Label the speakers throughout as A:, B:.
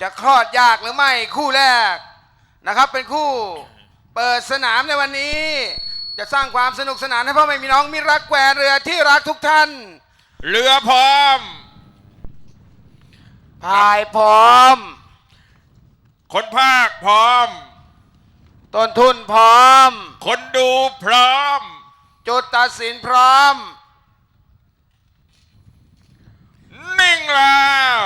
A: จะคลอดยากหรือไม่คู่แรกนะครับ เป็นคู่เปิดสนามในวันนี้ จะสร้างความสนุกสนานให้พ่อแม่พี่น้องมิตรรักแกวนเรือที่รักทุกท่าน
B: เรือพร้อม
A: พายพร้อม
B: คนภาคพร้อม
A: ต้นทุนพร้อม
B: คนดูพร้อม
A: จุดตัดสินพร้อม
B: นิ่งแล้ว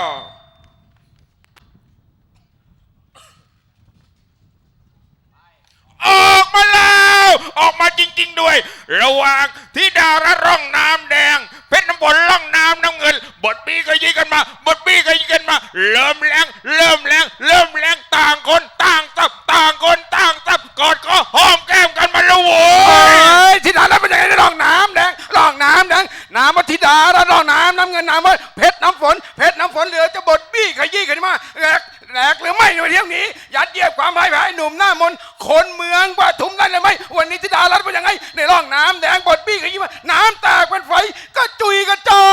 B: ออกมาแล้ว ออกมาจริง ๆ ด้วย ระหว่าง ที่ดาระร่องน้ำแดง เพชรน้ำบนร่องน้ำน้ำเงิน บทปีก็ยิงกันมา บทปีก็ยิงกันมา เริ่มแรงเริ่มแรงเริ่มแรงต่างคนต่างตับต่างคนต่างตับกอดคอหอมแก้มกันมาแล้วโว้
A: เอ้
B: ย
A: ยธิดารัตน์เป็นยังไงร่องน้ำแดงร่องน้ำแดงน้ำวัธิดารัตน์ร่องน้ำน้ำเงินน้ำว่าเพชรน้ำฝนเพชรน้ำฝนเหลือจะบดบี้ขยี้กันมาแหลกแหลกหรือไม่ในเที่ยวนี้ ยัดเยียดความพ่ายแพ้หนุ่มหน้ามนคนเมืองปทุมได้หรือไม่วันนี้ธิดารัตน์เป็นยังไง ในร่องน้ำแดงบดบี้ขยี้มาน้ำแตกเป็นไฟก็จุยกระจา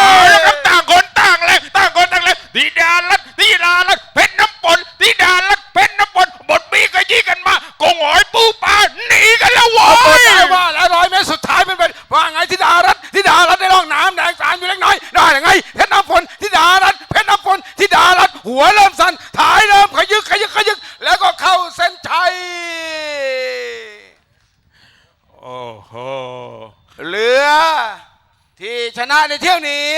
B: เอา
A: ย
B: ละครับต่างคนต่างแรงต่างคนต่างแรงธิดาลัดธิดาลัดเพชรน้ำปนธิดาลัดเพชรน้ำปนบทบีกยี่กันมากงหอยปูปลาหนีกันแล้วโว้
A: โอ้
B: ย
A: ยได้ว่าแล้วร้อยเมตรสุดท้ายเป็นไปว่าไงธิดารัตน์ธิดารัตน์ในร่องน้ำแดงสามอยู่เล็กน้อยได้ยังไงเพชรน้ำฝนธิดารัตน์เพชรน้ำฝนธิดารัตน์หัวเริ่มสั่นท้ายเริ่มขยึกขยึกขยึกแล้วก็เข้าเส้นชัย
B: โอ้โห
A: เรือที่ชนะ ในเที่ยวนี้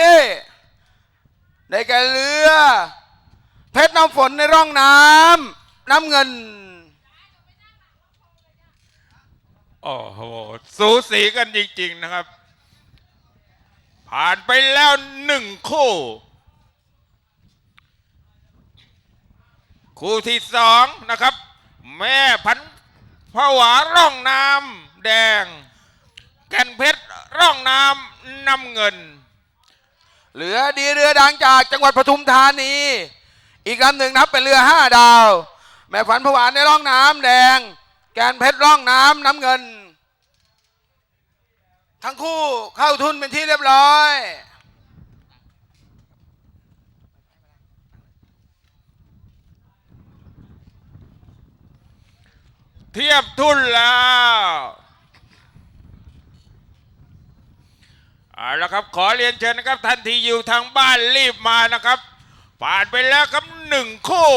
A: ได้แก่เรือ เพชรน้ำฝนในร่องน้ำน้ำเงิน
B: โอ้โหสูสีกันจริง ๆ นะครับ ผ่านไปแล้วหนึ่งคู่ คู่ที่สองนะครับ แม่พันผวาร่องน้ำแดง แก่นเพชรร่องน้ำน้ำเงิน
A: เรือดีเรือดังจากจังหวัดปทุมธานี อีกลำหนึ่งนับเป็นเรือห้าดาว แม่ฝันผวานในร่องน้ำแดง แกนเพชรร่องน้ำน้ำเงิน ทั้งคู่เข้าทุนเป็นที่เรียบร้อย
B: เทียบทุนแล้ว เอาละครับขอเรียนเชิญนะครับทันทีอยู่ทางบ้านรีบมานะครับ ผ่านไปแล้วครับหนึ่งคู่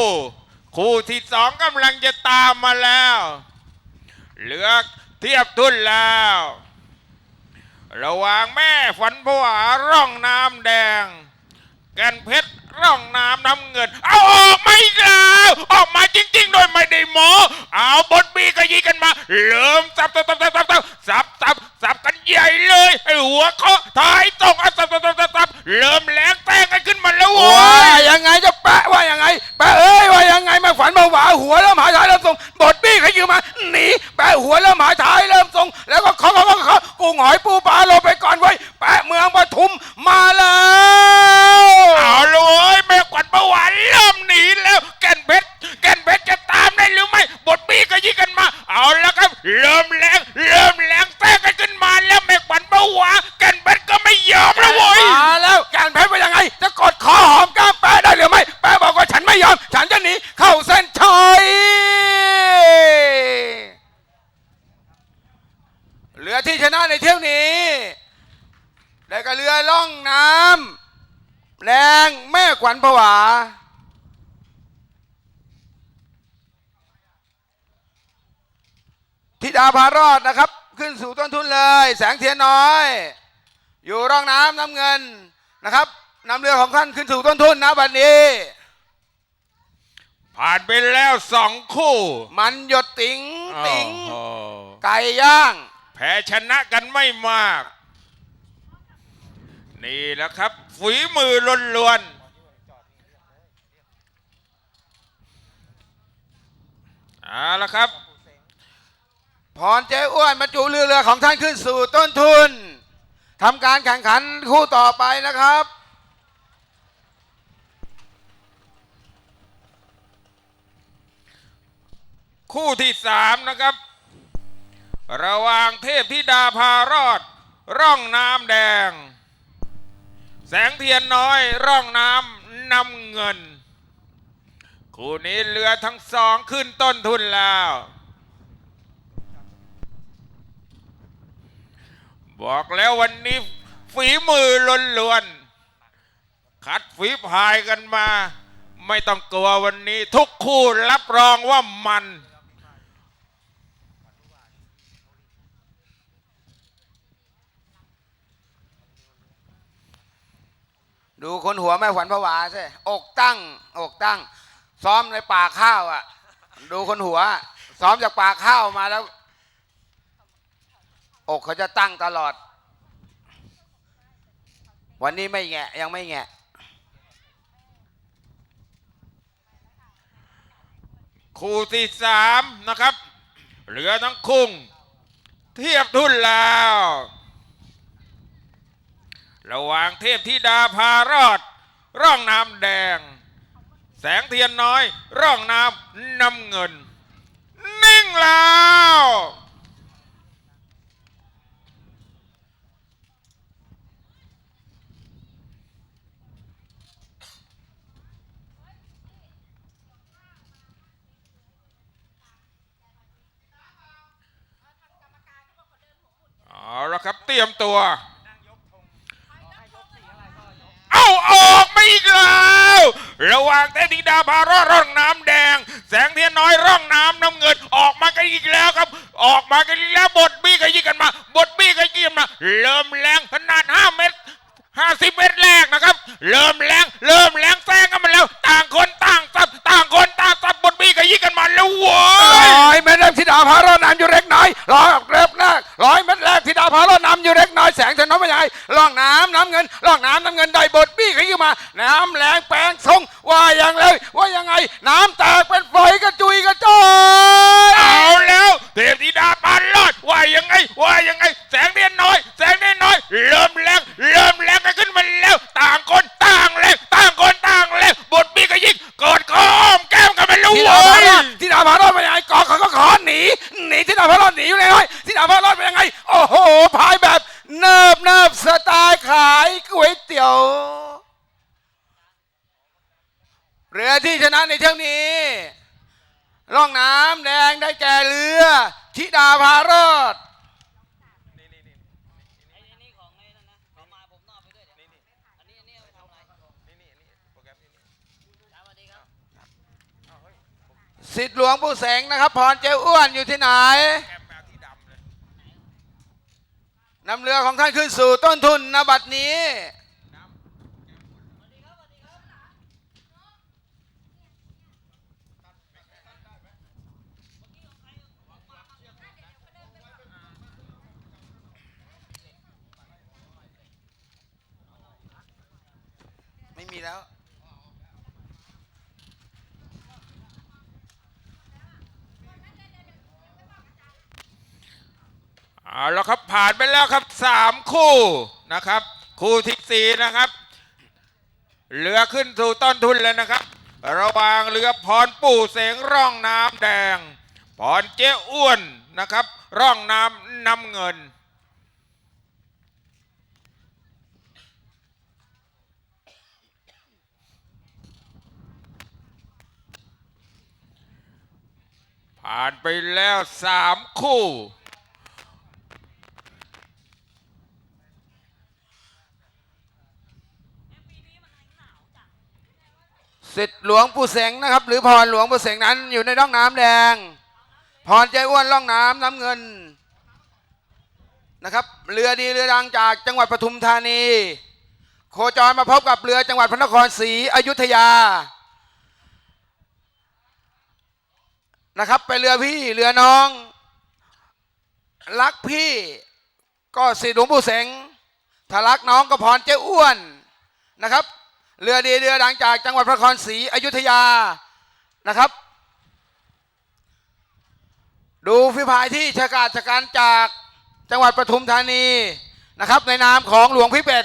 B: คู่ที่สองกำลังจะตามมาแล้ว เหลือเทียบทุนแล้ว ระหว่างแม่ฝันผวาร่องน้ำแดง แกนเพชรร่องน้ำน้ำเงิน เอาออกไม่แล้วออกมาจริง ๆ โดยไม่ได้หมอ เอาบทบีกยีกันมาเหลิมสับสับสับสับสับสับสับ ใหญ่เลยไอ้หัวเขาะท้ายตรงอะสับตับตับสับสับเริ่มแรงแตกกันขึ้นมาแล้วโว้
A: ว่าย ยังไงจะแปะว่ายังไง แปะเอ้ยว่ายังไงมาฝันมาหวาหัวแล้วหมายท้ายแล้วส่งบทบี้ขยืมมาหนีแปะหัวแล้วหมายท้ายเริ่มทรงแล้วก็เคาะเคาะเคาะเคาะกุ้งหอยปูปลาลงไปก่อนไว้ยแปะเมืองปทุมมาแล้ว
B: เอาเลยแม่ขวัญประหวานเริ่มหนีแล้ว แก่นเพชรแก่นเพชรจะตามได้หรือไม่บทบีกยีกันมา เอาแล้วครับ เริ่มแรงเริ่มแรงแตงกันขึ้นมาแล้วแม่ขวัญประหวานแก่นเพชรก็ไม่ยอมแล้วโว้ย
A: มาแล้วการแพ้ว่ายังไง จะกดคอหอมกล้ามแปะได้หรือไม่แปะบอกว่าฉันไม่ยอม ฉันจะหนีเข้าเส้นชัยเรือที่ชนะในเที่ยวนี้ได้กับ เรือล่องน้ำแรงแม่ขวัญผวา ธิดาพารอดนะครับ ขึ้นสู่ต้นทุนเลย แสงเทียนน้อย อยู่ร่องน้ำน้ำเงินนะครับนำเรือของท่านขึ้นสู่ต้นทุนนะบัดนี้
B: ผ่านไปแล้วสองคู่
A: มันหยดติ๋งติ๋ง
B: โอ้โห
A: ไก่ย่าง
B: แพ้ชนะกันไม่มาก นี่แหละครับ ฝีมือล้วนๆเอาละครับ
A: พรเจ้อ้วนมาจูเรือเรือของท่านขึ้นสู่ต้นทุนทำการแข่งขันคู่ต่อไปนะครับ
B: คู่ที่สามนะครับ ระหว่างเทพธิดาพารอด ร่องน้ำแดง แสงเทียนน้อยร่องน้ำนำเงิน คู่นี้เรือทั้งสองขึ้นต้นทุนแล้ว บอกแล้ววันนี้ฝีมือล้วนๆคัดฝีพายกันมา ไม่ต้องกลัววันนี้ ทุกคู่รับรองว่ามัน
A: ดูคนหัวแม่ขวัญผวาใช่อกตั้ง อกตั้ง ซ้อมในปากข้าวอะ ดูคนหัว ซ้อมจากปากข้าวมาแล้ว อกเขาจะตั้งตลอด วันนี้ไม่แงะ ยังไม่แงะ
B: คู่ที่สามนะครับเรือทั้งคุ้ง เทียบทุนแล้ว ระหว่างเทพธิดาพารอด ร่องน้ำแดง แสงเทียนน้อย ร่องน้ำน้ำเงิน นิ่งแล้วเอาละครับเตรียมตัว เอาออกมาอีกแล้ว ระหว่างเทพธิดาพารอดร่องน้ำแดง แสงเทียนน้อยร่องน้ำน้ำเงินออกมากันอีกแล้วครับ ออกมากันอีกแล้วบทบี้กันยิงกันมาบทบี้กันยิงกันมา เริ่มแรงขนาด5เมตร50 เมตรแรกนะครับ เริ่ม
A: แรงะ
C: ไรครับสวัสดีครับ
A: สิทธิหลวงปู่แสงนะครับ พรเจ้าอ้วนอยู่ที่ไหนนำเรือของท่านขึ้นสู่ต้นทุนนบัดนี้ ไม่มีแล้ว
B: เอาแล้วครับผ่านไปแล้วครับสามคู่นะครับ คู่ที่สี่นะครับเรือขึ้นสู่ต้นทุนเลยนะครับ ระหว่างเรือพรปู่เสงร่องน้ำแดง พรเจ้อ้วนนะครับ ร่องน้ำน้ำเงิน ผ่านไปแล้วสามคู่
A: สิทธิ์หลวงปู่เสงนะครับ หรือพรหลวงปู่เสงนั้นอยู่ในร่องน้ำแดง พรใจอ้วนร่องน้ำน้ำเงินนะครับ เรือดีเรือดังจากจังหวัดปทุมธานี โคจรมาพบกับเรือจังหวัดพระนครศรีอยุธยา นะครับเป็นเรือพี่เรือน้อง รักพี่ก็สิทธิหลวงปู่เสงถ้ารักน้องก็พรเจ้าอ้วนนะครับ เรือดีเรือดังจากจังหวัดพระนครศรีอยุธยานะครับ ดูฝีพายที่ชะกาจชการจากจังหวัดปทุมธานีนะครับ ในนามของหลวงพี่เป็ด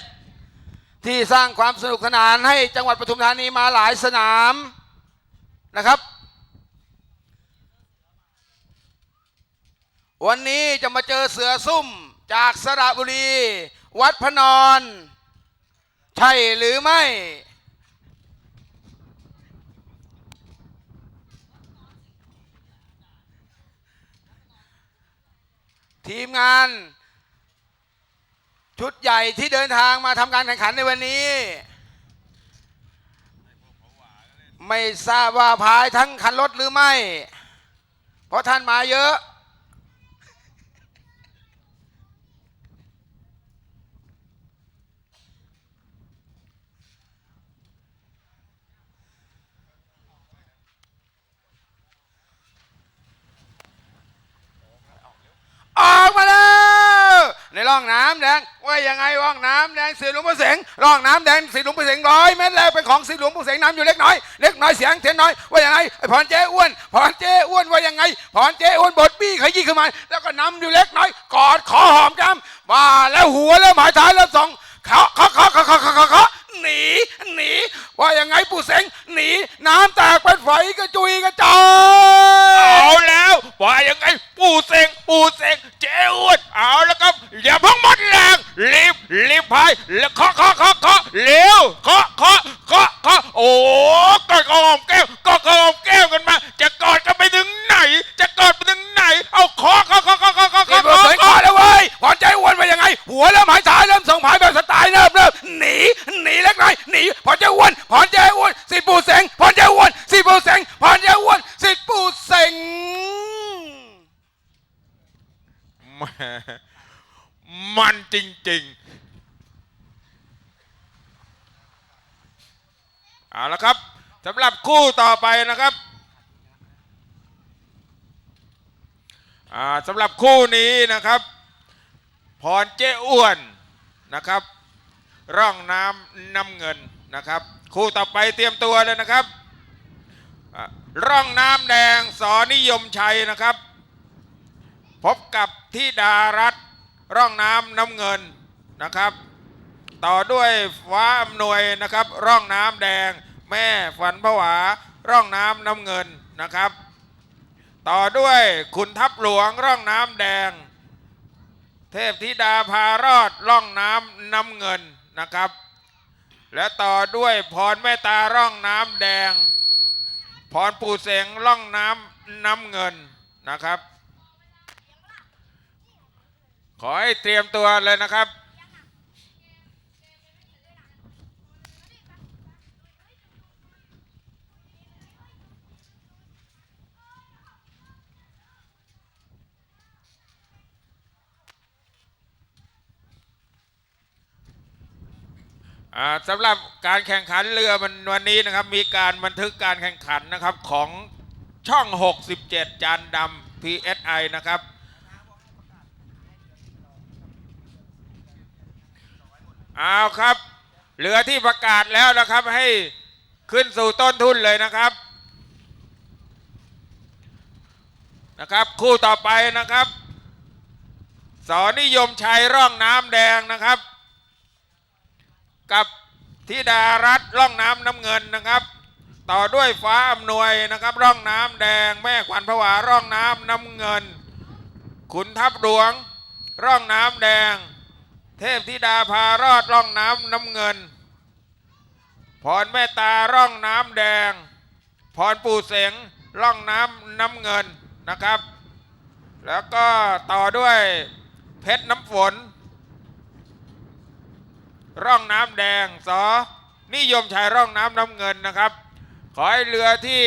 A: ที่สร้างความสนุกสนานให้จังหวัดปทุมธานีมาหลายสนามนะครับ วันนี้จะมาเจอเสือซุ่มจากสระบุรี วัดพนอนใช่หรือไม่ ทีมงาน ชุดใหญ่ที่เดินทางมาทำการแข่งขันในวันนี้ ไม่ทราบว่าพายทั้งคันรถหรือไม่ เพราะท่านมาเยอะ ร่องน้ำแดงว่ายังไงร่องน้ำแดงสีหลวงพ่อเสงร่องน้ำแดงสีหลวงพ่อเสงร้อยเมตรแล้วเป็นของสีหลวงพ่อเสงน้ำอยู่เล็กน้อยเล็กน้อยเสียงเทียนน้อยว่ายังไงไอ้พรเจ้อ้วนพรเจ้อ้วนว่ายังไงพรเจ้อ้วนบดบี้ขยี้ขึ้นมาแล้วก็น้ำอยู่เล็กน้อยกอดขอหอมจ้ำว่าแล้วหัวแล้วหมายท้ายแล้วสองขาเขาเขาเขาเขาเขาเขา หนีหนีว่ายังไงปู่เสงหนีน้ำแตกเป็นไฟกระจุยกระจาย
B: เอาแล้วว่ายังไงปู่เสงปู่เสงเจ้อ้วนเอาแล้วครับอย่าเพิ่งหมดแรงรีบรีบพายแล้วเคาะเคาะเคาะเคาะเร็วเคาะเคาะเคาะเคาะโอ้กอดกอมแก้วกอดกอมแก้วกันมา จะกอดกันไปถึงไหน จะกอดไปถึงไหน เอาเคาะเคาะเคาะเคาะเคาะเคาะ
A: นี่
B: เคาะ
A: เบอร์สวย
B: เคาะ
A: ก่อนแล้วเว้ยพอใจอ้วนไปยังไง หัวเริ่มหายสายเริ่มส่งผายแบบสไตล์เริ่มเริ่มหนีหนีเล็กน้อยหนีพอใจอ้วนพอใจอ้วนสิปูเสงพอใจอ้วนสิปูเสงพอใจอ้วนสิปูเสง
B: แหมมันจริงๆ เอาละครับสำหรับ คู่ต่อไปนะครับสำหรับคู่นี้นะครับ พรเจ้อ้วนนะครับ ร่องน้ำน้ำเงินนะครับ คู่ต่อไปเตรียมตัวเลยนะครับ ร่องน้ำแดงสอนิยมชัยนะครับ พบกับทิดารัตร่องน้ำน้ำเงินนะครับ ต่อด้วยฟ้าอำนวยนะครับ ร่องน้ำแดง แม่ฝันผวา ร่องน้ำน้ำเงินนะครับ ต่อด้วยขุนทัพหลวงร่องน้ำแดง เทพธิดาพารอดร่องน้ำน้ำเงินนะครับ และต่อด้วยพรแม่ตาร่องน้ำแดง พรปู่เสงร่องน้ำน้ำเงินนะครับ ขอให้เตรียมตัวเลยนะครับ สำหรับการแข่งขันเรือมันวันนี้นะครับ มีการบันทึกการแข่งขันนะครับของช่อง 67 จานดำ PSI นะครับ เอาครับเรือที่ประกาศแล้วนะครับให้ขึ้นสู่ต้นทุนเลยนะครับนะครับคู่ต่อไปนะครับ สอนิยมชัยร่องน้ำแดงนะครับ กับธิดารัตร่องน้ำน้ำเงินนะครับ ต่อด้วยฟ้าอำนวยนะครับ ร่องน้ำแดงแม่ขวัญผวาร่องน้ำน้ำเงิน ขุนทัพหลวง ร่องน้ำแดง เทพธิดาพารอดร่องน้ำน้ำเงิน พรแม่ตาร่องน้ำแดง พรปู่เสงร่องน้ำน้ำเงินนะครับ แล้วก็ต่อด้วยเพชรน้ำฝน ร่องน้ำแดงสอนิยมชายร่องน้ำน้ำเงินนะครับ ขอให้เรือที่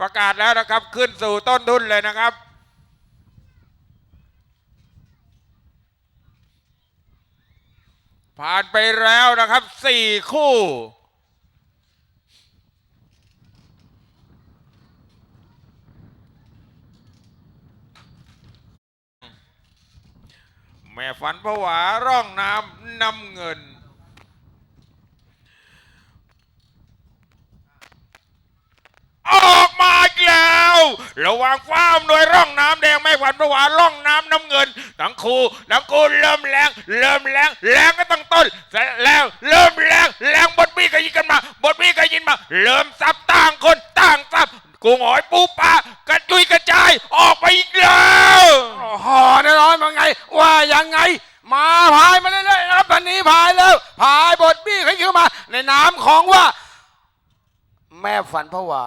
B: ประกาศแล้วนะครับขึ้นสู่ต้นทุนเลยนะครับผ่านไปแล้วนะครับสี่คู่ แม่ฝันผวาร่องน้ำน้ำเงิน ออกมาอีกแล้ว ระหว่างฟ้าอำนวยร่องน้ำแดงแม่ฝันผวาร่องน้ำน้ำเงินทั้งคู่ทั้งคู่เริ่มแรงเริ่มแรงแรงก็ตั้งต้นแล้วเริ่มแรงแรงบทบี้ก็ยิงกันมาบทบี้ก็ยิงมา เริ่มซับต่างคนต่างซับกูหงอยปูปลากระจุยกระจายออกไปอีกแล้ว
A: หอแน่นอนว่าไง ว่ายังไง มา พายมาเรื่อยๆนะครับตอนนี้พายแล้วพายบทบี้ขึ้นข้ามา ในน้ำของว่า แม่ฝันผวา